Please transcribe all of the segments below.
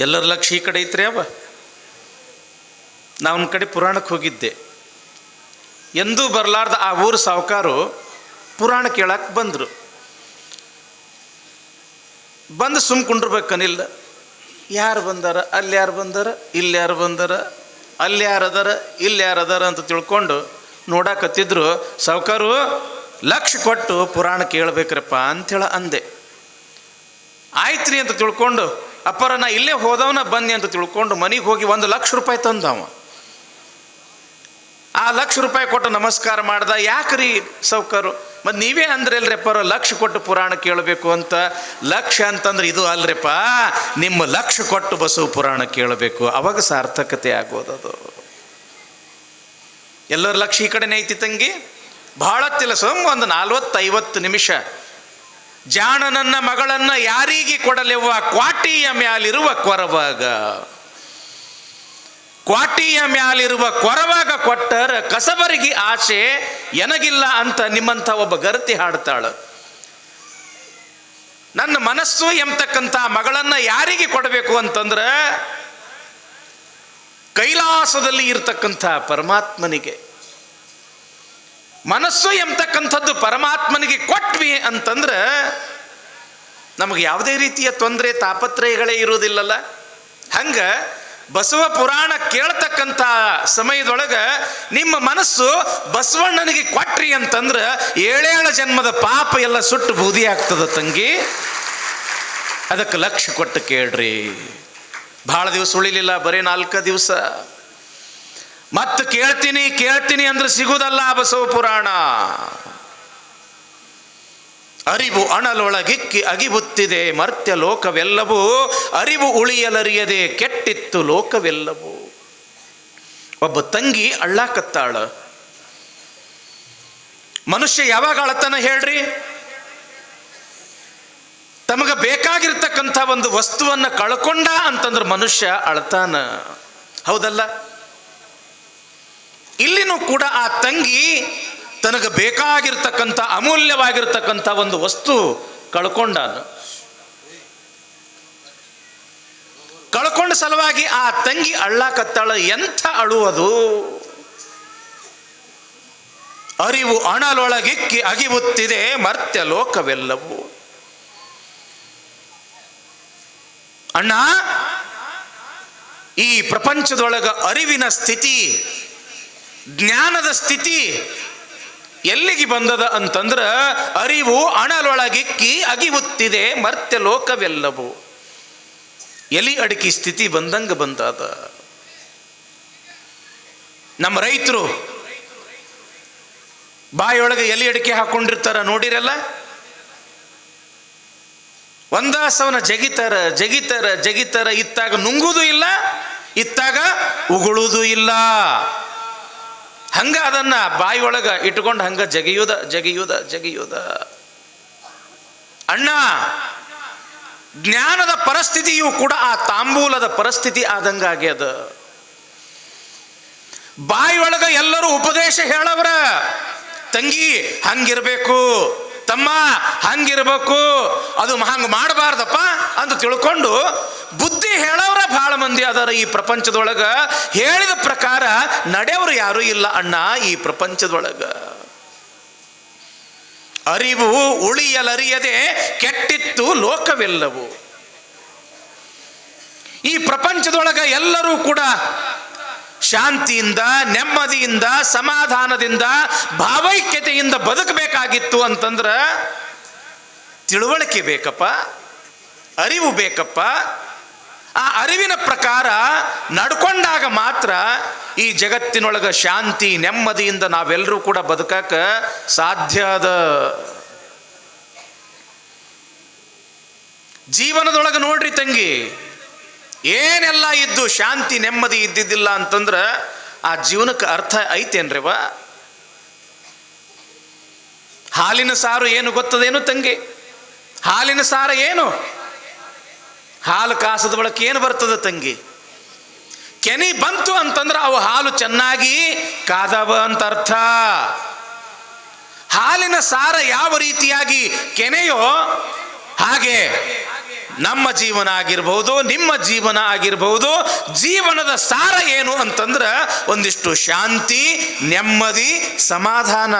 ಎಲ್ಲರ ಲಕ್ಷ ಈ ಕಡೆ ಐತ್ರಿ ಅವ? ಒಂದು ಕಡೆ ಪುರಾಣಕ್ಕೆ ಹೋಗಿದ್ದೆ. ಎಂದೂ ಬರಲಾರ್ದ ಆ ಊರು ಸಾವುಕಾರು ಪುರಾಣ ಕೇಳಕ್ಕೆ ಬಂದರು. ಬಂದು ಸುಮ್ ಕುಂಡ್ರಬೇಕನಿಲ್ಲ ಯಾರು ಬಂದಾರ, ಅಲ್ಲಿ ಯಾರು ಬಂದಾರ, ಇಲ್ಲಿ ಯಾರು ಬಂದಾರ, ಅಲ್ಲಿ ಯಾರು ಅದಾರ, ಇಲ್ಲಿ ಯಾರು ಅದಾರ ಅಂತ ತಿಳ್ಕೊಂಡು ನೋಡಾಕತ್ತಿದ್ರು ಸಾವುಕಾರು, ಲಕ್ಷ ಕೊಟ್ಟು ಪುರಾಣ ಕೇಳಬೇಕ್ರಪ್ಪ ಅಂಥೇಳ ಅಂದೆ. ಆಯ್ತ್ರಿ ಅಂತ ತಿಳ್ಕೊಂಡು ಅಪ್ಪರ, ನಾ ಇಲ್ಲೇ ಹೋದವನ ಬನ್ನಿ ಅಂತ ತಿಳ್ಕೊಂಡು ಮನೆಗೆ ಹೋಗಿ ಒಂದು ಲಕ್ಷ ರೂಪಾಯಿ ತಂದವ. ಆ ಲಕ್ಷ ರೂಪಾಯಿ ಕೊಟ್ಟು ನಮಸ್ಕಾರ ಮಾಡ್ದ, ಯಾಕ್ರಿ ಸೌಕರು? ಮತ್ತು ನೀವೇ ಅಂದ್ರಲ್ರಿ ಅಪ್ಪರ ಲಕ್ಷ ಕೊಟ್ಟು ಪುರಾಣ ಕೇಳಬೇಕು ಅಂತ. ಲಕ್ಷ ಅಂತಂದ್ರೆ ಇದು ಅಲ್ರಿಪ್ಪ, ನಿಮ್ಮ ಲಕ್ಷ ಕೊಟ್ಟು ಬಸವ ಪುರಾಣ ಕೇಳಬೇಕು. ಅವಾಗ ಸಾರ್ಥಕತೆ ಆಗೋದದು ಎಲ್ಲರ ಲಕ್ಷ ಈ ಕಡೆನೇ ಐತಿ ತಂಗಿ? ಬಹಳ ತಿಲಸಂ, ಒಂದು ನಲ್ವತ್ತೈವತ್ತು ನಿಮಿಷ. ಜಾಣನನ್ನ ಮಗಳನ್ನ ಯಾರಿಗೆ ಕೊಡಲೆವ್ವ? ಕ್ವಾಟಿಯ ಮ್ಯಾಲಿರುವ ಕೊರವಾಗ. ಕ್ವಾಟಿಯ ಮ್ಯಾಲಿರುವ ಕೊರವಾಗ ಕೊಟ್ಟರ ಕಸಬರಿಗೆ ಆಸೆ, ಎನಗಿಲ್ಲ ಅಂತ ನಿಮ್ಮಂಥ ಒಬ್ಬ ಗರತಿ ಹಾಡ್ತಾಳ. ನನ್ನ ಮನಸ್ಸು ಎಂಬತಕ್ಕಂಥ ಮಗಳನ್ನ ಯಾರಿಗೆ ಕೊಡಬೇಕು ಅಂತಂದ್ರೆ ಕೈಲಾಸದಲ್ಲಿ ಇರ್ತಕ್ಕಂಥ ಪರಮಾತ್ಮನಿಗೆ ಮನಸ್ಸು ಎಂಬತಕ್ಕಂಥದ್ದು ಪರಮಾತ್ಮನಿಗೆ ಕೊಟ್ವಿ ಅಂತಂದ್ರೆ ನಮಗೆ ಯಾವುದೇ ರೀತಿಯ ತೊಂದರೆ ತಾಪತ್ರಯಗಳೇ ಇರುವುದಿಲ್ಲಲ್ಲ. ಹಂಗ ಬಸವ ಪುರಾಣ ಕೇಳ್ತಕ್ಕಂಥ ಸಮಯದೊಳಗೆ ನಿಮ್ಮ ಮನಸ್ಸು ಬಸವಣ್ಣನಿಗೆ ಕೊಟ್ರಿ ಅಂತಂದ್ರೆ ಏಳೇಳ ಜನ್ಮದ ಪಾಪ ಎಲ್ಲ ಸುಟ್ಟು ಬೂದಿ ಆಗ್ತದ ತಂಗಿ. ಅದಕ್ಕೆ ಲಕ್ಷ ಕೊಟ್ಟು ಕೇಳ್ರಿ. ಭಾಳ ದಿವಸ ಉಳಿಲಿಲ್ಲ, ಬರೀ ನಾಲ್ಕು ದಿವಸ. ಮತ್ತೆ ಕೇಳ್ತೀನಿ ಕೇಳ್ತೀನಿ ಅಂದ್ರೆ ಸಿಗುವುದಲ್ಲ ಬಸವ ಪುರಾಣ. ಅರಿವು ಅಣಲೊಳಗಿಕ್ಕಿ ಅಗಿಬುತ್ತಿದೆ ಮರ್ತ್ಯ ಲೋಕವೆಲ್ಲವೂ, ಅರಿವು ಉಳಿಯಲರಿಯದೆ ಕೆಟ್ಟಿತ್ತು ಲೋಕವೆಲ್ಲವೂ. ಒಬ್ಬ ತಂಗಿ ಅಳ್ಳಾಕತ್ತಾಳ. ಮನುಷ್ಯ ಯಾವಾಗ ಅಳತನ ಹೇಳ್ರಿ? ತಮಗ ಬೇಕಾಗಿರ್ತಕ್ಕಂಥ ಒಂದು ವಸ್ತುವನ್ನ ಕಳ್ಕೊಂಡ ಅಂತಂದ್ರೆ ಮನುಷ್ಯ ಅಳ್ತಾನ. ಹೌದಲ್ಲ? ಇಲ್ಲಿನೂ ಕೂಡ ಆ ತಂಗಿ ತನಗೆ ಬೇಕಾಗಿರ್ತಕ್ಕಂಥ, ಅಮೂಲ್ಯವಾಗಿರ್ತಕ್ಕಂಥ ಒಂದು ವಸ್ತು ಕಳ್ಕೊಂಡಾನ. ಕಳ್ಕೊಂಡ ಸಲುವಾಗಿ ಆ ತಂಗಿ ಅಳ್ಳಾಕತ್ತಾಳ, ಎಂಥ ಅಳುವುದು ಅರಿವು ಅಣಲೊಳಗಿಕ್ಕಿ ಅಗಿಬುತ್ತಿದೆ, ಮರ್ತ್ಯ ಲೋಕವೆಲ್ಲವೂ. ಅಣ್ಣ, ಈ ಪ್ರಪಂಚದೊಳಗ ಅರಿವಿನ ಸ್ಥಿತಿ ಜ್ಞಾನದ ಸ್ಥಿತಿ ಎಲ್ಲಿಗೆ ಬಂದದ ಅಂತಂದ್ರ ಅರಿವು ಅಣಲೊಳಗಿಕ್ಕಿ ಅಗಿವುತ್ತಿದೆ ಮರ್ತ್ಯ ಲೋಕವೆಲ್ಲವೂ. ಎಲಿ ಅಡಿಕೆ ಸ್ಥಿತಿ ಬಂದಂಗ ಬಂದದ. ನಮ್ಮ ರೈತರು ಬಾಯೊಳಗೆ ಎಲಿ ಅಡಿಕೆ ಹಾಕೊಂಡಿರ್ತಾರ ನೋಡಿರಲ್ಲ? ಒಂದಾಸವನ ಜಗಿತಾರ ಜಗಿತಾರ ಜಗಿತಾರ, ಇತ್ತಾಗ ನುಂಗುದು ಇಲ್ಲ, ಇತ್ತಾಗ ಉಗುಳುವುದು ಇಲ್ಲ. ಹಂಗ ಅದನ್ನ ಬಾಯಿ ಒಳಗ ಇಟ್ಕೊಂಡು ಹಂಗ ಜಗಿಯುದ ಜಗಿಯುದ ಜಗಿಯುದ. ಅಣ್ಣ, ಜ್ಞಾನದ ಪರಿಸ್ಥಿತಿಯು ಕೂಡ ಆ ತಾಂಬೂಲದ ಪರಿಸ್ಥಿತಿ ಆದಂಗಾಗ್ಯದ ಬಾಯಿ ಒಳಗ ಎಲ್ಲರೂ ಉಪದೇಶ ಹೇಳವ್ರ. ತಂಗಿ, ಹಂಗಿರ್ಬೇಕು. ತಮ್ಮ, ಹಂಗಿರ್ಬೇಕು. ಅದು ಹಂಗೆ ಮಾಡಬಾರ್ದಪ್ಪ ಅಂತ ತಿಳ್ಕೊಂಡು ಬುದ್ಧಿ ಹೇಳೋರ ಭಾಳ ಮಂದಿ ಅದಾರ ಈ ಪ್ರಪಂಚದೊಳಗ. ಹೇಳಿದ ಪ್ರಕಾರ ನಡೆಯವರು ಯಾರೂ ಇಲ್ಲ ಅಣ್ಣ ಈ ಪ್ರಪಂಚದೊಳಗ. ಅರಿವು ಉಳಿಯಲರಿಯದೆ ಕೆಟ್ಟಿತ್ತು ಲೋಕವೆಲ್ಲವು. ಈ ಪ್ರಪಂಚದೊಳಗ ಎಲ್ಲರೂ ಕೂಡ ಶಾಂತಿಯಿಂದ, ನೆಮ್ಮದಿಯಿಂದ, ಸಮಾಧಾನದಿಂದ, ಭಾವೈಕ್ಯತೆಯಿಂದ ಬದುಕಬೇಕಾಗಿತ್ತು ಅಂತಂದ್ರ ತಿಳುವಳಿಕೆ ಬೇಕಪ್ಪ, ಅರಿವು ಬೇಕಪ್ಪ ಆ ಅರಿವಿನ ಪ್ರಕಾರ ನಡ್ಕೊಂಡಾಗ ಮಾತ್ರ ಈ ಜಗತ್ತಿನೊಳಗೆ ಶಾಂತಿ ನೆಮ್ಮದಿಯಿಂದ ನಾವೆಲ್ಲರೂ ಕೂಡ ಬದುಕಕ್ಕ ಸಾಧ್ಯ ಅದ. ಜೀವನದೊಳಗೆ ನೋಡ್ರಿ ತಂಗಿ, ಏನೆಲ್ಲ ಇದ್ದು ಶಾಂತಿ ನೆಮ್ಮದಿ ಇದ್ದಿದ್ದಿಲ್ಲ ಅಂತಂದ್ರೆ ಆ ಜೀವನಕ್ಕೆ ಅರ್ಥ ಐತೇನ್ರಿವ ಹಾಲಿನ ಸಾರು ಏನು ಗೊತ್ತದೇನು ತಂಗಿ? ಹಾಲಿನ ಸಾರ ಏನು? ಹಾಲು ಕಾಸದ ಬಳಕೆ ಏನು ಬರ್ತದೆ ತಂಗಿ? ಕೆನಿ ಬಂತು ಅಂತಂದ್ರೆ ಅವು ಹಾಲು ಚೆನ್ನಾಗಿ ಕಾದವ ಅಂತ ಅರ್ಥ. ಹಾಲಿನ ಸಾರ ಯಾವ ರೀತಿಯಾಗಿ? ಕೆನೆಯೋ ಹಾಗೆ. ನಮ್ಮ ಜೀವನ ಆಗಿರ್ಬಹುದು ನಿಮ್ಮ ಜೀವನ ಆಗಿರ್ಬಹುದು ಜೀವನದ ಸಾರ ಏನು ಅಂತಂದ್ರೆ ಒಂದಿಷ್ಟು ಶಾಂತಿ, ನೆಮ್ಮದಿ, ಸಮಾಧಾನ.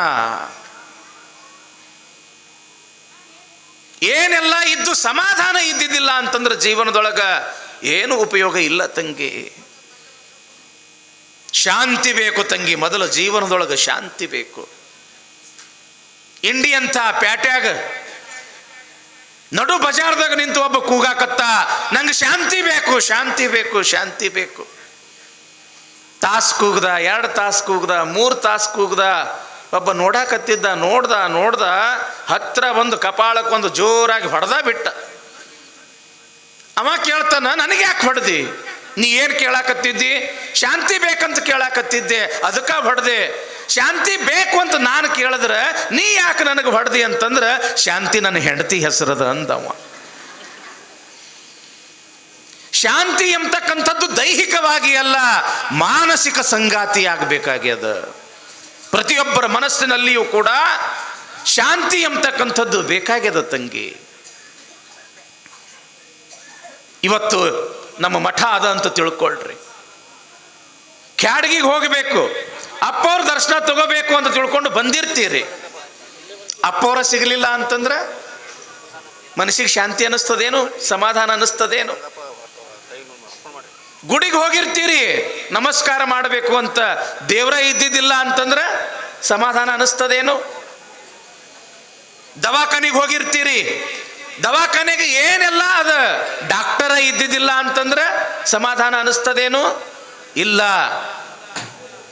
ಏನೆಲ್ಲ ಇದ್ದು ಸಮಾಧಾನ ಇದ್ದಿದ್ದಿಲ್ಲ ಅಂತಂದ್ರೆ ಜೀವನದೊಳಗ ಏನು ಉಪಯೋಗ ಇಲ್ಲ ತಂಗಿ. ಶಾಂತಿ ಬೇಕು ತಂಗಿ, ಮೊದಲು ಜೀವನದೊಳಗೆ ಶಾಂತಿ ಬೇಕು. ಇಂಡಿ ಅಂತ ಪ್ಯಾಟ್ಯಾಗ ನಡು ಬಜಾರ್ದಾಗ ನಿಂತು ಒಬ್ಬ ಕೂಗಾಕತ್ತ, ನಂಗೆ ಶಾಂತಿ ಬೇಕು ಶಾಂತಿ ಬೇಕು ಶಾಂತಿ ಬೇಕು. ತಾಸು ಕೂಗ್ದ, ಎರಡು ತಾಸು ಕೂಗ್ದ, ಮೂರು ತಾಸು ಕೂಗ್ದ ಒಬ್ಬ ನೋಡಾಕತ್ತಿದ್ದ, ನೋಡ್ದ ನೋಡ್ದ, ಹತ್ರ ಒಂದು ಕಪಾಳಕ್ಕೊಂದು ಜೋರಾಗಿ ಹೊಡೆದ ಬಿಟ್ಟ. ಅವ ಕೇಳ್ತಾನ, ನನಗೆ ಯಾಕೆ ಹೊಡೆದಿ? ನೀ ಏನು ಕೇಳಾಕತ್ತಿದ್ದಿ? ಶಾಂತಿ ಬೇಕಂತ ಕೇಳಾಕತ್ತಿದ್ದೆ ಅದಕ್ಕೆ ಹೊಡೆದೆ. ಶಾಂತಿ ಬೇಕು ಅಂತ ನಾನು ಕೇಳಿದ್ರೆ ನೀ ಯಾಕೆ ನನಗೆ ಹೊಡೆದಿ ಅಂತಂದ್ರೆ, ಶಾಂತಿ ನನ್ನ ಹೆಂಡತಿ ಹೆಸರದ ಅಂದವ. ಶಾಂತಿ ಎಂಬತಕ್ಕಂಥದ್ದು ದೈಹಿಕವಾಗಿ ಅಲ್ಲ, ಮಾನಸಿಕ ಸಂಗಾತಿ ಆಗಬೇಕಾಗ್ಯದ ಪ್ರತಿಯೊಬ್ಬರ ಮನಸ್ಸಿನಲ್ಲಿಯೂ ಕೂಡ ಶಾಂತಿ ಎಂಬತಕ್ಕಂಥದ್ದು ಬೇಕಾಗ್ಯದ ತಂಗಿ. ಇವತ್ತು ನಮ್ಮ ಮಠ ಅದ ಅಂತ ತಿಳ್ಕೊಳ್ರಿ. ಕ್ಯಾಡ್ಗಿಗೆ ಹೋಗಬೇಕು, ಅಪ್ಪವ್ರ ದರ್ಶನ ತಗೋಬೇಕು ಅಂತ ತಿಳ್ಕೊಂಡು ಬಂದಿರ್ತೀರಿ. ಅಪ್ಪವರ ಸಿಗಲಿಲ್ಲ ಅಂತಂದ್ರೆ ಮನಸ್ಸಿಗೆ ಶಾಂತಿ ಅನ್ನಿಸ್ತದೇನು, ಸಮಾಧಾನ ಅನ್ನಿಸ್ತದೇನು? ಗುಡಿಗೆ ಹೋಗಿರ್ತೀರಿ, ನಮಸ್ಕಾರ ಮಾಡಬೇಕು ಅಂತ ದೇವರ ಇದ್ದಿದ್ದಿಲ್ಲ ಅಂತಂದ್ರೆ ಸಮಾಧಾನ ಅನಿಸ್ತದೇನು? ದವಾಖಾನಿಗೆ ಹೋಗಿರ್ತೀರಿ, ದವಾಖಾನೆಗೆ ಏನೆಲ್ಲ ಅದ, ಡಾಕ್ಟರ ಇದ್ದಿದ್ದಿಲ್ಲ ಅಂತಂದ್ರೆ ಸಮಾಧಾನ ಅನಿಸ್ತದೇನು? ಇಲ್ಲ.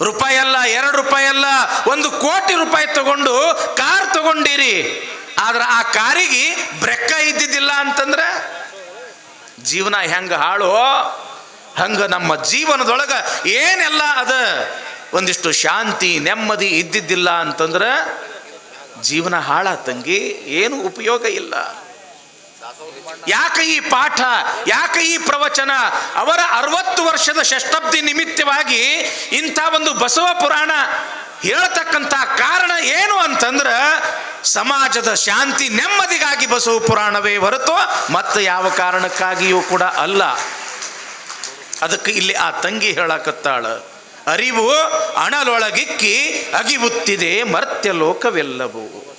ರೂಪಾಯಿ ಅಲ್ಲ, ಎರಡು ರೂಪಾಯಿ ಅಲ್ಲ, ಒಂದು ಕೋಟಿ ರೂಪಾಯಿ ತಗೊಂಡು ಕಾರ್ ತಗೊಂಡಿರಿ. ಆದ್ರೆ ಆ ಕಾರಿಗೆ ಬ್ರೆಕ್ಕ ಇದ್ದಿದ್ದಿಲ್ಲ ಅಂತಂದ್ರೆ ಜೀವನ ಹೆಂಗ ಹಾಳು? ಹಂಗ ನಮ್ಮ ಜೀವನದೊಳಗೆ ಏನೆಲ್ಲ ಅದ? ಒಂದಿಷ್ಟು ಶಾಂತಿ, ನೆಮ್ಮದಿ ಇದ್ದಿದ್ದಿಲ್ಲ ಅಂತಂದ್ರೆ ಜೀವನ ಹಾಳ ತಂಗಿ, ಏನು ಉಪಯೋಗ ಇಲ್ಲ. ಯಾಕೆ ಈ ಪಾಠ, ಯಾಕೆ ಈ ಪ್ರವಚನ? ಅವರ ಅರವತ್ತು ವರ್ಷದ ಷಷ್ಠಬ್ದಿ ನಿಮಿತ್ತವಾಗಿ ಇಂಥ ಒಂದು ಬಸವ ಪುರಾಣ ಹೇಳತಕ್ಕಂಥ ಕಾರಣ ಏನು ಅಂತಂದ್ರೆ ಸಮಾಜದ ಶಾಂತಿ ನೆಮ್ಮದಿಗಾಗಿ ಬಸವ ಪುರಾಣವೇ ಹೊರತು ಮತ್ತೆ ಯಾವ ಕಾರಣಕ್ಕಾಗಿಯೂ ಕೂಡ ಅಲ್ಲ. ಅದಕ್ಕೆ ಇಲ್ಲಿ ಆ ತಂಗಿ ಹೇಳಕತ್ತಾಳ, ಅರಿವು ಅಣಲೊಳಗಿಕ್ಕಿ ಅಗಿಬುತ್ತಿದೆ ಮರ್ತ್ಯ ಲೋಕವೆಲ್ಲವೂ.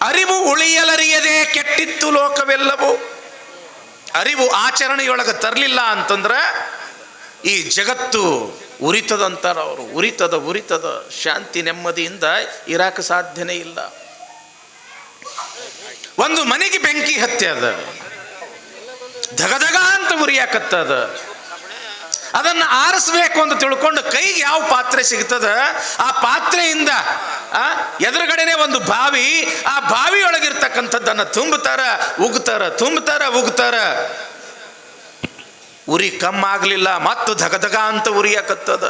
ಅರಿವು ಉಳಿಯಲರಿಯದೆ ಕೆಟ್ಟಿತ್ತು ಲೋಕವೆಲ್ಲವೂ. ಅರಿವು ಆಚರಣೆಯೊಳಗೆ ತರಲಿಲ್ಲ ಅಂತಂದ್ರೆ ಈ ಜಗತ್ತು ಉರಿತದಂತಾರ ಅವರು. ಉರಿತದ ಉರಿತದ ಶಾಂತಿ ನೆಮ್ಮದಿಯಿಂದ ಇರಾಕ ಸಾಧ್ಯನೇ ಇಲ್ಲ. ಒಂದು ಮನೆಗೆ ಬೆಂಕಿ ಹತ್ಯದ ಧಗಧಗ ಅಂತ ಉರಿಯಾಕತ್ತದ ಅದನ್ನು ಆರಿಸ್ಬೇಕು ಅಂತ ತಿಳ್ಕೊಂಡು ಕೈಗೆ ಯಾವ ಪಾತ್ರೆ ಸಿಗ್ತದ? ಆ ಪಾತ್ರೆಯಿಂದ, ಆ, ಎದುರುಗಡೆನೆ ಒಂದು ಬಾವಿ, ಆ ಬಾವಿಯೊಳಗಿರ್ತಕ್ಕಂಥದ್ದನ್ನು ತುಂಬುತ್ತಾರ, ಉಗ್ತಾರ ತುಂಬುತ್ತಾರ, ಉಗ್ತಾರ. ಉರಿ ಕಮ್ಮಾಗ್ಲಿಲ್ಲ, ಮತ್ತು ಧಗಧಗ ಅಂತ ಉರಿಯಾಕತ್ತದ.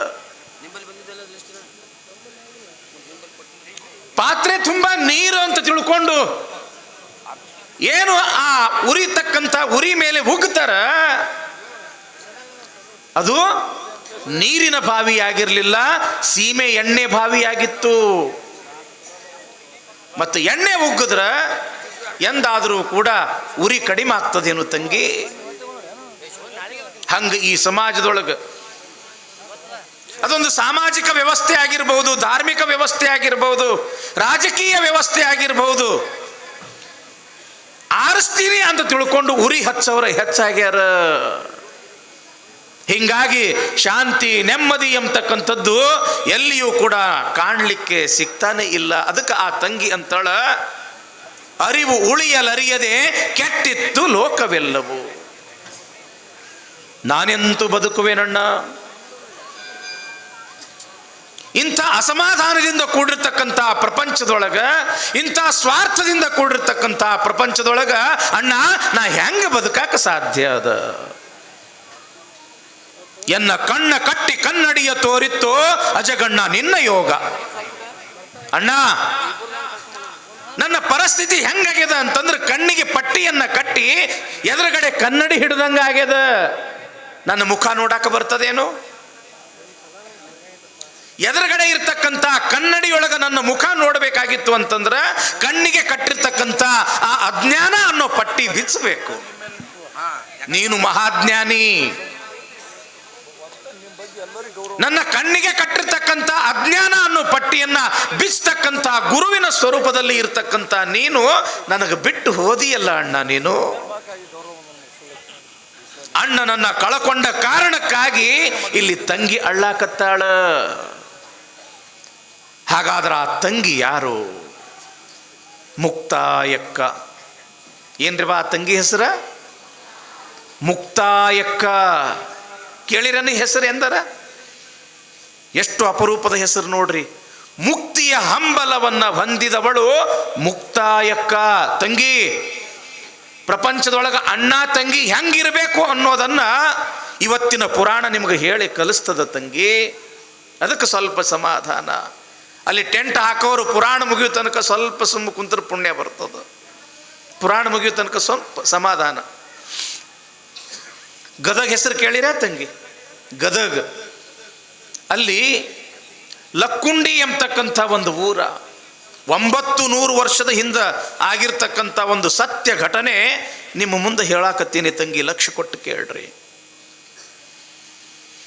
ಪಾತ್ರೆ ತುಂಬಾ ನೀರು ಅಂತ ತಿಳ್ಕೊಂಡು ಏನು ಆ ಉರಿತಕ್ಕಂಥ ಉರಿ ಮೇಲೆ ಉಗ್ತಾರ? ಅದು ನೀರಿನ ಬಾವಿಯಾಗಿರಲಿಲ್ಲ, ಸೀಮೆ ಎಣ್ಣೆ ಬಾವಿಯಾಗಿತ್ತು. ಮತ್ತು ಎಣ್ಣೆ ಉಗ್ಗದ್ರ ಎಂದಾದರೂ ಕೂಡ ಉರಿ ಕಡಿಮೆ ಆಗ್ತದೇನು ತಂಗಿ? ಹಂಗ ಈ ಸಮಾಜದೊಳಗೆ. ಅದೊಂದು ಸಾಮಾಜಿಕ ವ್ಯವಸ್ಥೆ ಆಗಿರಬಹುದು ಧಾರ್ಮಿಕ ವ್ಯವಸ್ಥೆ ಆಗಿರಬಹುದು ರಾಜಕೀಯ ವ್ಯವಸ್ಥೆ ಆಗಿರಬಹುದು ಆರಿಸ್ತೀರಿ ಅಂತ ತಿಳ್ಕೊಂಡು ಉರಿ ಹಚ್ಚವ್ರ ಹೆಚ್ಚಾಗ್ಯಾರ ಹಿಂಗಾಗಿ ಶಾಂತಿ, ನೆಮ್ಮದಿ ಎಂಬತಕ್ಕಂಥದ್ದು ಎಲ್ಲಿಯೂ ಕೂಡ ಕಾಣಲಿಕ್ಕೆ ಸಿಗ್ತಾನೆ ಇಲ್ಲ. ಅದಕ್ಕೆ ಆ ತಂಗಿ ಅಂತಳ, ಅರಿವು ಉಳಿಯಲರಿಯದೆ ಕೆಟ್ಟಿತ್ತು ಲೋಕವೆಲ್ಲವು. ನಾನೆಂತೂ ಬದುಕುವೆನಣ್ಣ? ಇಂಥ ಅಸಮಾಧಾನದಿಂದ ಕೂಡಿರ್ತಕ್ಕಂಥ ಪ್ರಪಂಚದೊಳಗೆ, ಇಂಥ ಸ್ವಾರ್ಥದಿಂದ ಕೂಡಿರ್ತಕ್ಕಂಥ ಪ್ರಪಂಚದೊಳಗೆ, ಅಣ್ಣ, ನಾ ಹೆಂಗೆ ಬದುಕಾಕ ಸಾಧ್ಯ ಅದ? ಎನ್ನ ಕಣ್ಣ ಕಟ್ಟಿ ಕನ್ನಡಿಯ ತೋರಿತ್ತು, ಅಜಗಣ್ಣ ನಿನ್ನ ಯೋಗ. ಅಣ್ಣ, ನನ್ನ ಪರಿಸ್ಥಿತಿ ಹೆಂಗಾಗ್ಯದ ಅಂತಂದ್ರೆ ಕಣ್ಣಿಗೆ ಪಟ್ಟಿಯನ್ನ ಕಟ್ಟಿ ಎದುರುಗಡೆ ಕನ್ನಡಿ ಹಿಡಿದಂಗ ಆಗ್ಯದ ನನ್ನ ಮುಖ ನೋಡಾಕ ಬರ್ತದೇನು? ಎದುರುಗಡೆ ಇರ್ತಕ್ಕಂಥ ಕನ್ನಡಿಯೊಳಗೆ ನನ್ನ ಮುಖ ನೋಡಬೇಕಾಗಿತ್ತು ಅಂತಂದ್ರೆ ಕಣ್ಣಿಗೆ ಕಟ್ಟಿರ್ತಕ್ಕಂಥ ಆ ಅಜ್ಞಾನ ಅನ್ನೋ ಪಟ್ಟಿ ಬಿಚ್ಚಬೇಕು. ನೀನು ಮಹಾಜ್ಞಾನಿ. ನನ್ನ ಕಣ್ಣಿಗೆ ಕಟ್ಟಿರ್ತಕ್ಕಂಥ ಅಜ್ಞಾನ ಅನ್ನೋ ಪಟ್ಟಿಯನ್ನ ಬಿಚ್ಚತಕ್ಕಂಥ ಗುರುವಿನ ಸ್ವರೂಪದಲ್ಲಿ ಇರ್ತಕ್ಕಂಥ ನೀನು ನನಗೆ ಬಿಟ್ಟು ಹೋದಿಯಲ್ಲ ಅಣ್ಣ ನೀನು? ಅಣ್ಣ ನನ್ನ ಕಳಕೊಂಡ ಕಾರಣಕ್ಕಾಗಿ ಇಲ್ಲಿ ತಂಗಿ ಅಳ್ಳಾಕತ್ತಾಳ. ಹಾಗಾದ್ರೆ ಆ ತಂಗಿ ಯಾರು? ಮುಕ್ತಾಯಕ್ಕ. ಏನ್ರಿ ಬಾ ತಂಗಿ ಹೆಸರ? ಮುಕ್ತಾಯಕ್ಕ. ಕೇಳಿರನ ಹೆಸರು ಎಂದರ? ಎಷ್ಟು ಅಪರೂಪದ ಹೆಸರು ನೋಡ್ರಿ. ಮುಕ್ತಿಯ ಹಂಬಲವನ್ನ ಹೊಂದಿದವಳು ಮುಕ್ತಾಯಕ್ಕ. ತಂಗಿ, ಪ್ರಪಂಚದೊಳಗೆ ಅಣ್ಣ ತಂಗಿ ಹೆಂಗಿರಬೇಕು ಅನ್ನೋದನ್ನ ಇವತ್ತಿನ ಪುರಾಣ ನಿಮಗೆ ಹೇಳಿ ಕಲಿಸ್ತದ ತಂಗಿ. ಅದಕ್ಕೆ ಸ್ವಲ್ಪ ಸಮಾಧಾನ. ಅಲ್ಲಿ ಟೆಂಟ್ ಹಾಕೋರು ಪುರಾಣ ಮುಗಿಯೋ ತನಕ ಸ್ವಲ್ಪ ಸುಮ್ಮ ಕುಂತ್ರ ಪುಣ್ಯ ಬರ್ತದೆ. ಪುರಾಣ ಮುಗಿಯೋ ತನಕ ಸ್ವಲ್ಪ ಸಮಾಧಾನ. ಗದಗ ಹೆಸರು ಕೇಳಿರ ತಂಗಿ? ಗದಗ. ಅಲ್ಲಿ ಲಕ್ಕುಂಡಿ ಎಂಬತಕ್ಕಂಥ ಒಂದು ಊರ, ಒಂಬತ್ತು ನೂರು ವರ್ಷದ ಹಿಂದೆ ಆಗಿರ್ತಕ್ಕಂಥ ಒಂದು ಸತ್ಯ ಘಟನೆ ನಿಮ್ಮ ಮುಂದೆ ಹೇಳಾಕತ್ತೀನಿ ತಂಗಿ, ಲಕ್ಷ ಕೊಟ್ಟು ಕೇಳ್ರಿ.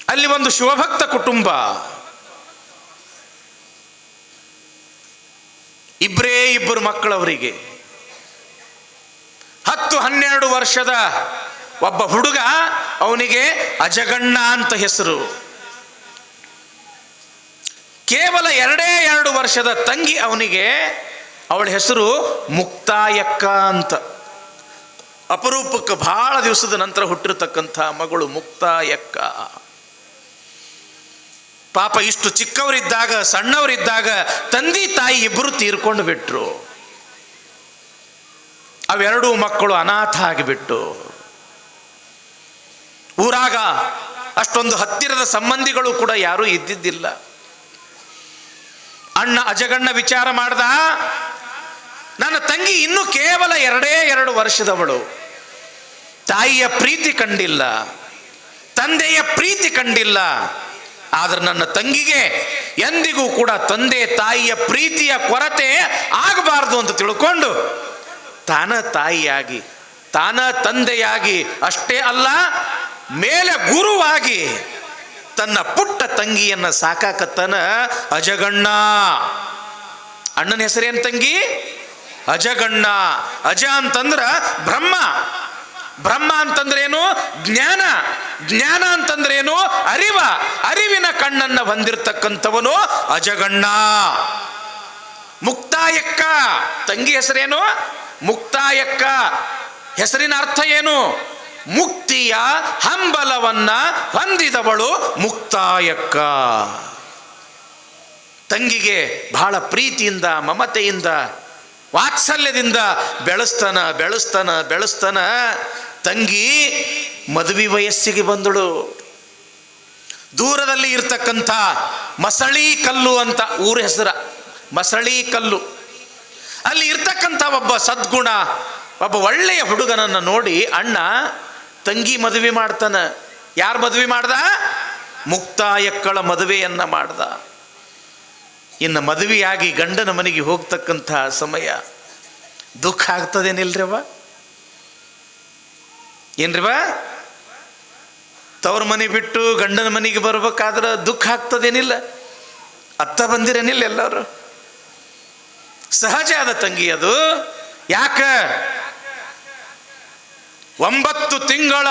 ಅಲ್ಲಿ ಒಂದು ಶಿವಭಕ್ತ ಕುಟುಂಬ ಇಬ್ಬರೇ ಇಬ್ಬರು ಮಕ್ಕಳವರಿಗೆ. ಹತ್ತು ಹನ್ನೆರಡು ವರ್ಷದ ಒಬ್ಬ ಹುಡುಗ ಅವನಿಗೆ ಅಜಗಣ್ಣ ಅಂತ ಹೆಸರು. ಕೇವಲ ಎರಡೇ ಎರಡು ವರ್ಷದ ತಂಗಿ ಅವನಿಗೆ ಅವಳ ಹೆಸರು ಮುಕ್ತಾಯಕ್ಕ ಅಂತ. ಅಪರೂಪಕ್ಕೆ ಬಹಳ ದಿವಸದ ನಂತರ ಹುಟ್ಟಿರ್ತಕ್ಕಂಥ ಮಗಳು ಮುಕ್ತಾಯಕ್ಕ. ಪಾಪ ಇಷ್ಟು ಚಿಕ್ಕವರಿದ್ದಾಗ, ಸಣ್ಣವರಿದ್ದಾಗ ತಂದೆ ತಾಯಿ ಇಬ್ಬರು ತೀರ್ಕೊಂಡು ಬಿಟ್ರು. ಅವೆರಡೂ ಮಕ್ಕಳು ಅನಾಥ ಆಗಿಬಿಟ್ಟು. ಊರಾಗ ಅಷ್ಟೊಂದು ಹತ್ತಿರದ ಸಂಬಂಧಿಗಳು ಕೂಡ ಯಾರೂ ಇದ್ದಿದ್ದಿಲ್ಲ. ಅಣ್ಣ ಅಜಗಣ್ಣ ವಿಚಾರ ಮಾಡ್ದ, ನನ್ನ ತಂಗಿ ಇನ್ನೂ ಕೇವಲ ಎರಡೇ ಎರಡು ವರ್ಷದವಳು. ತಾಯಿಯ ಪ್ರೀತಿ ಕಂಡಿಲ್ಲ, ತಂದೆಯ ಪ್ರೀತಿ ಕಂಡಿಲ್ಲ ಆದ್ರೆ ನನ್ನ ತಂಗಿಗೆ ಎಂದಿಗೂ ಕೂಡ ತಂದೆ ತಾಯಿಯ ಪ್ರೀತಿಯ ಕೊರತೆ ಆಗಬಾರದು ಅಂತ ತಿಳ್ಕೊಂಡು ತಾನ ತಾಯಿಯಾಗಿ, ತಾನ ತಂದೆಯಾಗಿ ಅಷ್ಟೇ ಅಲ್ಲ, ಮೇಲೆ ಗುರುವಾಗಿ ತನ್ನ ಪುಟ್ಟ ತಂಗಿಯನ್ನ ಸಾಕಾಕತ್ತನ ಅಜಗಣ್ಣ. ಅಣ್ಣನ ಹೆಸರೇನು ತಂಗಿ? ಅಜಗಣ್ಣ. ಅಜ ಅಂತಂದ್ರ ಬ್ರಹ್ಮ. ಬ್ರಹ್ಮ ಅಂತಂದ್ರೇನು? ಜ್ಞಾನ. ಜ್ಞಾನ ಅಂತಂದ್ರೇನು? ಅರಿವ. ಅರಿವಿನ ಕಣ್ಣನ್ನು ಹೊಂದಿರತಕ್ಕಂಥವನು ಅಜಗಣ್ಣ. ಮುಕ್ತಾಯಕ್ಕ. ತಂಗಿ ಹೆಸರೇನು? ಮುಕ್ತಾಯಕ್ಕ. ಹೆಸರಿನ ಅರ್ಥ ಏನು? ಮುಕ್ತಿಯ ಹಂಬಲವನ್ನ ಹೊಂದಿದವಳು ಮುಕ್ತಾಯಕ್ಕ. ತಂಗಿಗೆ ಬಹಳ ಪ್ರೀತಿಯಿಂದ, ಮಮತೆಯಿಂದ, ವಾತ್ಸಲ್ಯದಿಂದ ಬೆಳೆಸ್ತಾನ ಬೆಳೆಸ್ತಾನ ಬೆಳೆಸ್ತಾನ. ತಂಗಿ ಮದುವೆ ವಯಸ್ಸಿಗೆ ಬಂದಳು. ದೂರದಲ್ಲಿ ಇರ್ತಕ್ಕಂಥ ಮಸಳಿ ಕಲ್ಲು ಅಂತ ಊರ ಹೆಸರ, ಮಸಳಿ ಕಲ್ಲು. ಅಲ್ಲಿ ಇರ್ತಕ್ಕಂಥ ಒಬ್ಬ ಸದ್ಗುಣ, ಒಬ್ಬ ಒಳ್ಳೆಯ ಹುಡುಗನನ್ನು ನೋಡಿ, ಅಣ್ಣ, ತಂಗಿ ಮದುವೆ ಮಾಡ್ತಾನ. ಯಾರು ಮದುವೆ ಮಾಡ್ದ? ಮುಕ್ತಾಯಕ್ಕಳ ಮದುವೆಯನ್ನ ಮಾಡ್ದ. ಇನ್ನು ಮದುವೆಯಾಗಿ ಗಂಡನ ಮನೆಗೆ ಹೋಗ್ತಕ್ಕಂಥ ಸಮಯ ದುಃಖ ಆಗ್ತದೇನಿಲ್ರಿವ ಬಾ? ತವ್ರ ಮನೆ ಬಿಟ್ಟು ಗಂಡನ ಮನೆಗೆ ಬರ್ಬೇಕಾದ್ರೆ ದುಃಖ ಆಗ್ತದೇನಿಲ್ಲ. ಅತ್ತ ಬಂದಿರೇನಿಲ್ಲ ಎಲ್ಲರೂ. ಸಹಜ ಆದ ತಂಗಿ ಅದು. ಯಾಕ? ಒಂಬತ್ತು ತಿಂಗಳ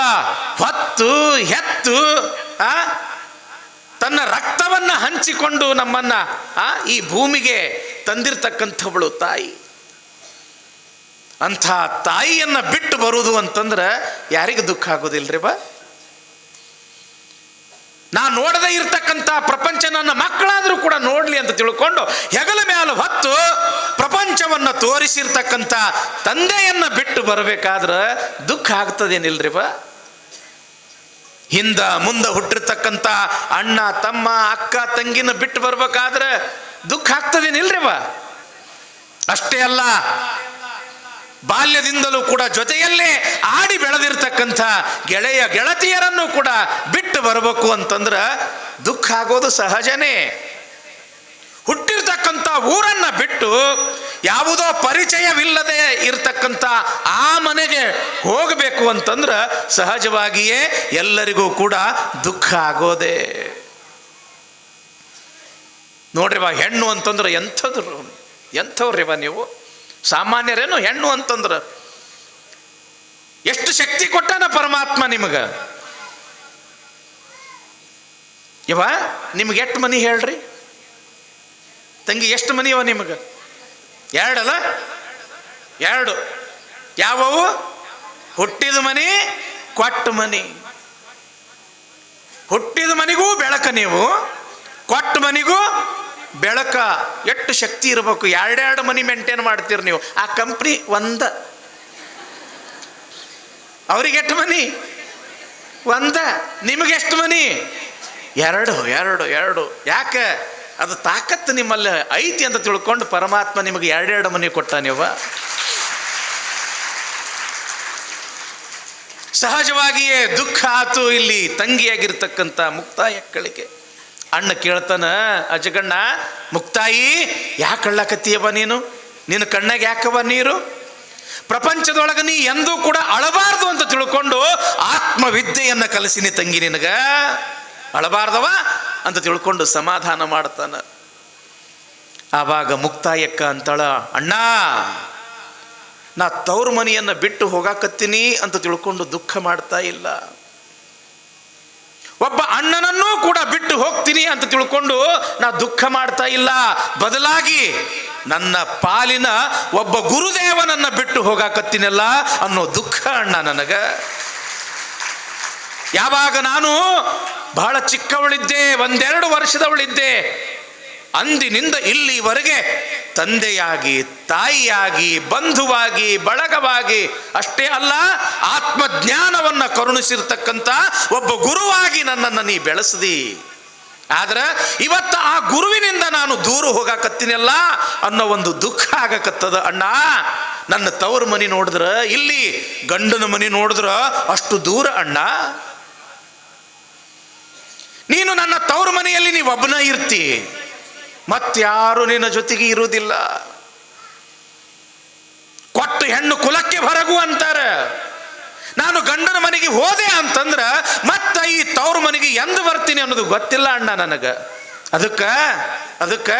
ಹೊತ್ತು ಹೆತ್ತು ಆ, ತನ್ನ ರಕ್ತವನ್ನ ಹಂಚಿಕೊಂಡು ನಮ್ಮನ್ನ, ಆ, ಈ ಭೂಮಿಗೆ ತಂದಿರ್ತಕ್ಕಂಥವಳು ತಾಯಿ. ಅಂಥ ತಾಯಿಯನ್ನು ಬಿಟ್ಟು ಬರುವುದು ಅಂತಂದ್ರೆ ಯಾರಿಗೆ ದುಃಖ ಆಗೋದಿಲ್ರಿ ಬಾ. ನಾ ನೋಡದೇ ಇರ್ತಕ್ಕಂಥ ಪ್ರಪಂಚ ನನ್ನ ಮಕ್ಕಳಾದರೂ ಕೂಡ ನೋಡಲಿ ಅಂತ ತಿಳ್ಕೊಂಡು ಹೆಗಲ ಮೇಲೆ ಹೊತ್ತು ಪ್ರಪಂಚವನ್ನು ತೋರಿಸಿರ್ತಕ್ಕಂಥ ತಂದೆಯನ್ನ ಬಿಟ್ಟು ಬರಬೇಕಾದ್ರೆ ದುಃಖ ಆಗ್ತದೇನಿಲ್ರಿ ಬಾ. ಹಿಂದ ಮುಂದೆ ಹುಟ್ಟಿರ್ತಕ್ಕಂಥ ಅಣ್ಣ, ತಮ್ಮ, ಅಕ್ಕ, ತಂಗಿನ ಬಿಟ್ಟು ಬರ್ಬೇಕಾದ್ರೆ ದುಃಖ ಆಗ್ತದೇನಿಲ್ರಿ ಬಾ. ಅಷ್ಟೇ ಅಲ್ಲ ಬಾಲ್ಯದಿಂದಲೂ ಕೂಡ ಜೊತೆಯಲ್ಲೇ ಆಡಿ ಬೆಳೆದಿರ್ತಕ್ಕಂಥ ಗೆಳೆಯ ಗೆಳತಿಯರನ್ನು ಕೂಡ ಬಿಟ್ಟು ಬರಬೇಕು ಅಂತಂದ್ರೆ ದುಃಖ ಆಗೋದು ಸಹಜನೇ. ಹುಟ್ಟಿರ್ತಕ್ಕಂಥ ಊರನ್ನ ಬಿಟ್ಟು ಯಾವುದೋ ಪರಿಚಯವಿಲ್ಲದೆ ಇರತಕ್ಕಂಥ ಆ ಮನೆಗೆ ಹೋಗಬೇಕು ಅಂತಂದ್ರೆ ಸಹಜವಾಗಿಯೇ ಎಲ್ಲರಿಗೂ ಕೂಡ ದುಃಖ ಆಗೋದೆ. ನೋಡ್ರಿವ ಹೆಣ್ಣು ಅಂತಂದ್ರೆ ಎಂಥದ್ರು ಎಂಥವ್ರಿವ ನೀವು? ಸಾಮಾನ್ಯರೇನು ಹೆಣ್ಣು ಅಂತಂದ್ರ, ಎಷ್ಟು ಶಕ್ತಿ ಕೊಟ್ಟಾನ ಪರಮಾತ್ಮ ನಿಮಗೆ? ಇವ ನಿಮ್ಗೆ ಎಷ್ಟು ಮನಿ ಹೇಳ್ರಿ? ತಂಗಿ, ಎಷ್ಟು ಮನಿ ಅವ ನಿಮಗೆ? ಎರಡಲ್ಲ? ಎರಡು. ಯಾವವು? ಹುಟ್ಟಿದ ಮನಿ, ಕೊಟ್ಟ ಮನಿ. ಹುಟ್ಟಿದ ಮನಿಗೂ ಬೆಳಕ ನೀವು, ಕೊಟ್ಟ ಮನಿಗೂ ಬೆಳಕ ಎಷ್ಟು ಶಕ್ತಿ ಇರಬೇಕು. ಎರಡೆರಡು ಮನಿ ಮೇಂಟೈನ್ ಮಾಡ್ತೀರಿ ನೀವು. ಆ ಕಂಪ್ನಿ ಒಂದ. ಅವ್ರಿಗೆ ಎಷ್ಟು ಮನಿ? ಒಂದ. ನಿಮಗೆ ಎಷ್ಟು ಮನಿ? ಎರಡು ಎರಡು ಎರಡು. ಯಾಕೆ? ಅದು ತಾಕತ್ತು ನಿಮ್ಮಲ್ಲಿ ಐತಿ ಅಂತ ತಿಳ್ಕೊಂಡು ಪರಮಾತ್ಮ ನಿಮಗೆ ಎರಡೆರಡು ಮನೆ ಕೊಟ್ಟ ನೀವು. ಸಹಜವಾಗಿಯೇ ದುಃಖ ಆತು ಇಲ್ಲಿ ತಂಗಿಯಾಗಿರ್ತಕ್ಕಂಥ ಮುಕ್ತಾಯಕ್ಕಳಿಗೆ ಅಣ್ಣ ಕೇಳ್ತಾನ ಅಜಗಣ್ಣ ಮುಕ್ತಾಯಿ, ಯಾಕೆ ಅಳ್ಳಕತ್ತೀಯವ ನೀನು? ನಿನ್ನ ಕಣ್ಣಾಗ ಯಾಕವ ನೀರು? ಪ್ರಪಂಚದೊಳಗೆ ನೀ ಎಂದೂ ಕೂಡ ಅಳಬಾರ್ದು ಅಂತ ತಿಳ್ಕೊಂಡು ಆತ್ಮವಿದ್ಯೆಯನ್ನು ಕಲಿಸಿನಿ ತಂಗಿ ನಿನಗ. ಅಳಬಾರ್ದವ ಅಂತ ತಿಳ್ಕೊಂಡು ಸಮಾಧಾನ ಮಾಡ್ತಾನ. ಆವಾಗ ಮುಕ್ತಾಯಕ್ಕ ಅಂತಳ, ಅಣ್ಣ, ನಾ ತವ್ರ ಮನೆಯನ್ನು ಬಿಟ್ಟು ಹೋಗಾಕತ್ತೀನಿ ಅಂತ ತಿಳ್ಕೊಂಡು ದುಃಖ ಮಾಡ್ತಾ ಇಲ್ಲ. ಒಬ್ಬ ಅಣ್ಣನನ್ನೂ ಕೂಡ ಬಿಟ್ಟು ಹೋಗ್ತೀನಿ ಅಂತ ತಿಳ್ಕೊಂಡು ನಾ ದುಃಖ ಮಾಡ್ತಾ ಇಲ್ಲ. ಬದಲಾಗಿ ನನ್ನ ಪಾಲಿನ ಒಬ್ಬ ಗುರುದೇವನನ್ನ ಬಿಟ್ಟು ಹೋಗಾಕತ್ತೀನಲ್ಲ ಅನ್ನೋ ದುಃಖ ಅಣ್ಣ ನನಗ. ಯಾವಾಗ ನಾನು ಬಹಳ ಚಿಕ್ಕವಳಿದ್ದೆ, ಒಂದೆರಡು ವರ್ಷದವಳಿದ್ದೆ ಅಂದಿನಿಂದ ಇಲ್ಲಿವರೆಗೆ ತಂದೆಯಾಗಿ, ತಾಯಿಯಾಗಿ, ಬಂಧುವಾಗಿ, ಬಳಗವಾಗಿ, ಅಷ್ಟೇ ಅಲ್ಲ, ಆತ್ಮಜ್ಞಾನವನ್ನು ಕರುಣಿಸಿರ್ತಕ್ಕಂಥ ಒಬ್ಬ ಗುರುವಾಗಿ ನನ್ನನ್ನು ನೀ ಬೆಳೆಸದಿ. ಆದ್ರೆ ಇವತ್ತು ಆ ಗುರುವಿನಿಂದ ನಾನು ದೂರ ಹೋಗಾಕತ್ತೀನಲ್ಲ ಅನ್ನೋ ಒಂದು ದುಃಖ ಆಗಕತ್ತದ ಅಣ್ಣ. ನನ್ನ ತವರು ಮನಿ ನೋಡಿದ್ರ, ಇಲ್ಲಿ ಗಂಡನ ಮನಿ ನೋಡಿದ್ರ ಅಷ್ಟು ದೂರ ಅಣ್ಣ. ನೀನು ನನ್ನ ತವರು ಮನೆಯಲ್ಲಿ ಒಬ್ಬನ ಇರ್ತಿ. ಮತ್ಯಾರು ನಿನ್ನ ಜೊತೆಗೆ ಇರುವುದಿಲ್ಲ. ಕೊಟ್ಟು ಹೆಣ್ಣು ಕುಲಕ್ಕೆ ಹೊರಗು ಅಂತಾರೆ. ನಾನು ಗಂಡನ ಮನೆಗೆ ಹೋದೆ ಅಂತಂದ್ರೆ ಮತ್ತ ಈ ತವ್ರ ಮನೆಗೆ ಎಂದು ಬರ್ತೀನಿ ಅನ್ನೋದು ಗೊತ್ತಿಲ್ಲ ಅಣ್ಣ ನನಗೆ. ಅದಕ್ಕ ಅದಕ್ಕ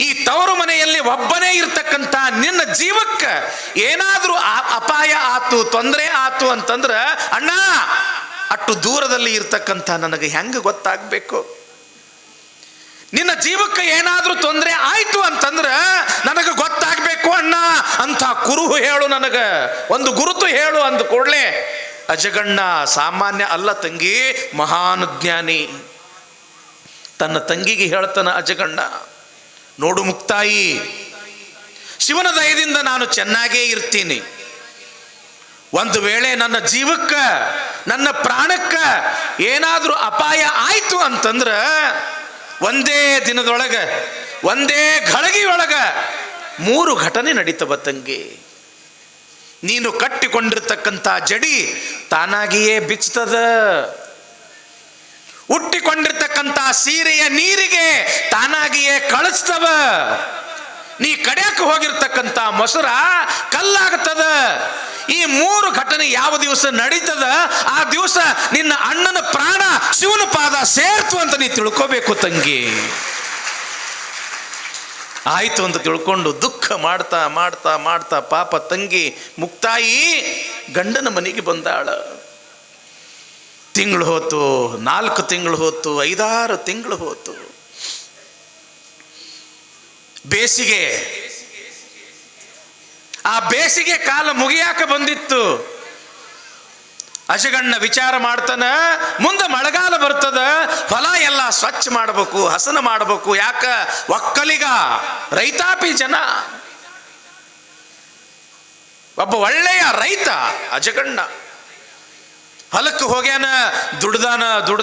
ಈ ತವರು ಮನೆಯಲ್ಲಿ ಒಬ್ಬನೇ ಇರ್ತಕ್ಕಂಥ ನಿನ್ನ ಜೀವಕ್ಕೆ ಏನಾದರೂ ಅಪಾಯ ಆತು, ತೊಂದರೆ ಆತು ಅಂತಂದ್ರೆ, ಅಣ್ಣ, ಅಷ್ಟು ದೂರದಲ್ಲಿ ಇರ್ತಕ್ಕಂಥ ನನಗೆ ಹೆಂಗೆ ಗೊತ್ತಾಗಬೇಕು? ನಿನ್ನ ಜೀವಕ್ಕೆ ಏನಾದರೂ ತೊಂದರೆ ಆಯಿತು ಅಂತಂದ್ರೆ ನನಗೆ ಗೊತ್ತಾಗಬೇಕು ಅಣ್ಣ ಅಂತ ಕುರುಹು ಹೇಳು ನನಗೆ. ಒಂದು ಗುರುತು ಹೇಳು ಅಂದ ಕೂಡಲೇ, ಅಜಗಣ್ಣ, ಸಾಮಾನ್ಯ ಅಲ್ಲ ತಂಗಿ, ಮಹಾನ್ ಜ್ಞಾನಿ. ತನ್ನ ತಂಗಿಗೆ ಹೇಳ್ತಾನ ಅಜಗಣ್ಣ, ನೋಡು ಮುಕ್ತಾಯಿ, ಶಿವನ ದಯದಿಂದ ನಾನು ಚೆನ್ನಾಗೇ ಇರ್ತೀನಿ. ಒಂದು ವೇಳೆ ನನ್ನ ಜೀವಕ್ಕೆ, ನನ್ನ ಪ್ರಾಣಕ್ಕೆ ಏನಾದರೂ ಅಪಾಯ ಆಯಿತು ಅಂತಂದ್ರ ಒಂದೇ ದಿನದೊಳಗೆ, ಒಂದೇ ಘಳಗಿಯೊಳಗ ಮೂರು ಘಟನೆ ನಡೀತವ ತಂಗಿ. ನೀನು ಕಟ್ಟಿಕೊಂಡಿರ್ತಕ್ಕಂಥ ಜಡಿ ತಾನಾಗಿಯೇ ಬಿಚ್ಚುತ್ತದ ಹುಟ್ಟಿಕೊಂಡಿರ್ತಕ್ಕಂಥ ಸೀರೆಯ ನೀರಿಗೆ ತಾನಾಗಿಯೇ ಕಳಿಸ್ತವ ನೀ ಕಡೆಯಕ್ಕೆ ಹೋಗಿರ್ತಕ್ಕಂಥ ಮೊಸರ ಕಲ್ಲಾಗ್ತದ. ಈ ಮೂರು ಘಟನೆ ಯಾವ ದಿವಸ ನಡೀತದ? ಆ ದಿವಸ ನಿನ್ನ ಅಣ್ಣನ ಪ್ರಾಣ ಶಿವನ ಪಾದ ಸೇರ್ತು ಅಂತ ನೀ ತಿಳ್ಕೋಬೇಕು ತಂಗಿ. ಆಯ್ತು ಅಂತ ತಿಳ್ಕೊಂಡು ದುಃಖ ಮಾಡ್ತಾ ಮಾಡ್ತಾ ಮಾಡ್ತಾ ಪಾಪ ತಂಗಿ ಮುಕ್ತಾಯಿ ಗಂಡನ ಮನೆಗೆ ಬಂದಾಳ. ತಿಂಗಳು ಹೋತು, ನಾಲ್ಕು ತಿಂಗಳು ಹೋತು, ಐದಾರು ತಿಂಗಳು ಹೋತು. ಬೇಸಿಗೆ ಆ ಬೇಸಿಗೆ ಕಾಲ ಮುಗಿಯಾಕ ಬಂದಿತ್ತು. ಅಜಗಣ್ಣ ವಿಚಾರ ಮಾಡ್ತಾನ, ಮುಂದೆ ಮಳೆಗಾಲ ಬರ್ತದ, ಹೊಲ ಎಲ್ಲ ಸ್ವಚ್ಛ ಮಾಡಬೇಕು, ಹಸನ ಮಾಡಬೇಕು, ಯಾಕ? ಒಕ್ಕಲಿಗ, ರೈತಾಪಿ ಜನ. ಒಬ್ಬ ಒಳ್ಳೆಯ ರೈತ, ಅಜಗಣ್ಣ. ಹೊಲಕ್ಕೆ ಹೋಗ್ಯಾನ, ದುಡ್ದಾನ ದುಡ್